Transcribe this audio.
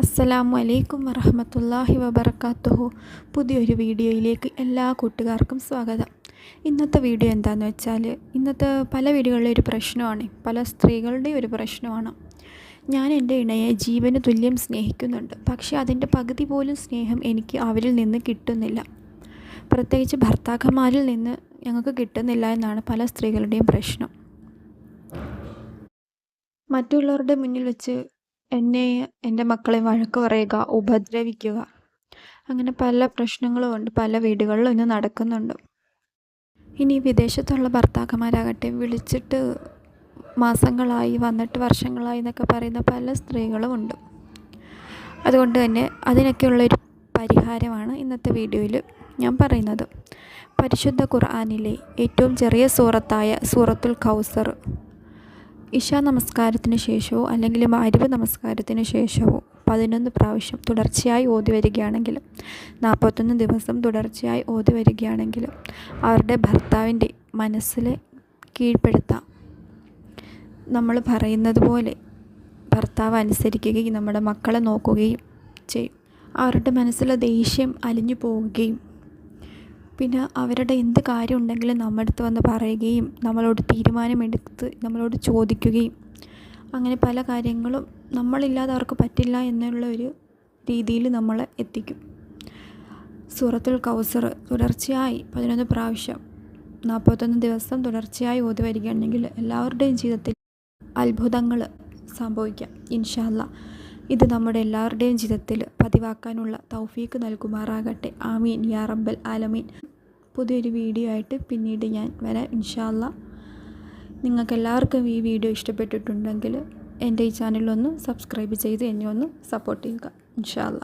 അസ്സലാമു അലൈക്കും വറഹമത്തല്ലാഹി വബർക്കാത്തുഹു പുതിയൊരു വീഡിയോയിലേക്ക് എല്ലാ കൂട്ടുകാർക്കും സ്വാഗതം. ഇന്നത്തെ വീഡിയോ എന്താണെന്ന് വെച്ചാൽ ഇന്നത്തെ പല വീടുകളിലെ ഒരു പ്രശ്നമാണ് പല സ്ത്രീകളുടെ ഒരു പ്രശ്നമാണ്. ഞാൻ എന്റെ ഇണയെ ജീവന് തുല്യം സ്നേഹിക്കുന്നുണ്ട് പക്ഷേ അതിന്റെ പകുതി പോലും സ്നേഹം എനിക്ക് അവരിൽ നിന്ന് കിട്ടുന്നില്ല. പ്രത്യേകിച്ച് ഭർത്താക്കന്മാരിൽ നിന്ന് ഞങ്ങൾക്ക് കിട്ടുന്നില്ല എന്നാണ് പല സ്ത്രീകളുടെയും പ്രശ്നം. മറ്റുള്ളവരുടെ മുന്നിൽ വെച്ച് എന്നെ എന്റെ മക്കളെ വഴക്ക് പറയുക ഉപദ്രവിക്കുക. അങ്ങനെ പല പ്രശ്നങ്ങളും ഉണ്ട്. പല വീടുകളിലും ഇന്ന് നടക്കുന്നുണ്ട്. ഇനി വിദേശത്തുള്ള ഭർത്താക്കന്മാരാകട്ടെ വിളിച്ചിട്ട് മാസങ്ങളായി വന്നിട്ട് വർഷങ്ങളായി എന്നൊക്കെ പറയുന്ന പല സ്ത്രീകളും ഉണ്ട്. അതുകൊണ്ട് തന്നെ അതിനൊക്കെയുള്ളൊരു പരിഹാരമാണ് ഇന്നത്തെ വീഡിയോയിൽ ഞാൻ പറയുന്നത്. പരിശുദ്ധ ഖുർആാനിലെ ഏറ്റവും ചെറിയ സൂറത്തായ സൂറത്തുൽ കൗസർ ഇഷ നമസ്കാരത്തിന് ശേഷമോ അല്ലെങ്കിൽ മരുവ് നമസ്കാരത്തിന് ശേഷമോ പതിനൊന്ന് പ്രാവശ്യം തുടർച്ചയായി ഓതി വരികയാണെങ്കിൽ നാൽപ്പത്തൊന്ന് ദിവസം തുടർച്ചയായി ഓതി വരികയാണെങ്കിൽ അവരുടെ ഭർത്താവിന്റെ മനസ്സിലെ കീഴ്പ്പെടുത്താം. നമ്മൾ പറയുന്നത് പോലെ ഭർത്താവ് അനുസരിക്കുകയും നമ്മുടെ മക്കളെ നോക്കുകയും ചെയ്യും. അവരുടെ മനസ്സിലെ ദേഷ്യം അലിഞ്ഞു പോവുകയും പിന്നെ അവരുടെ എന്ത് കാര്യം ഉണ്ടെങ്കിലും നമ്മുടെ അടുത്ത് വന്ന് പറയുകയും നമ്മളോട് തീരുമാനമെടുത്ത് നമ്മളോട് ചോദിക്കുകയും അങ്ങനെ പല കാര്യങ്ങളും നമ്മളില്ലാതെ അവർക്ക് പറ്റില്ല എന്നുള്ള ഒരു രീതിയിൽ നമ്മളെ എത്തിക്കും. സൂറത്തുൽ കൗസർ തുടർച്ചയായി പതിനൊന്ന് പ്രാവശ്യം നാൽപ്പത്തൊന്ന് ദിവസം തുടർച്ചയായി ഓതി വരികയാണെങ്കിൽ എല്ലാവരുടെയും ജീവിതത്തിൽ അത്ഭുതങ്ങൾ സംഭവിക്കാം. ഇൻഷാല്ല ഇത് നമ്മുടെ എല്ലാവരുടെയും ജീവിതത്തിൽ പതിവാക്കാനുള്ള തൗഫീക്ക് നൽകുമാറാകട്ടെ. ആമീൻ. യാ റബ്ബൽ ആലമീൻ. പുതിയൊരു വീഡിയോ ആയിട്ട് പിന്നീട് ഞാൻ വരാം. ഇൻഷാല്ല നിങ്ങൾക്ക് എല്ലാവർക്കും ഈ വീഡിയോ ഇഷ്ടപ്പെട്ടിട്ടുണ്ടെങ്കിൽ എന്റെ ഈ ചാനലൊന്ന് സബ്സ്ക്രൈബ് ചെയ്ത് എന്നെ ഒന്ന് സപ്പോർട്ട് ചെയ്യുക. ഇൻഷാല്ല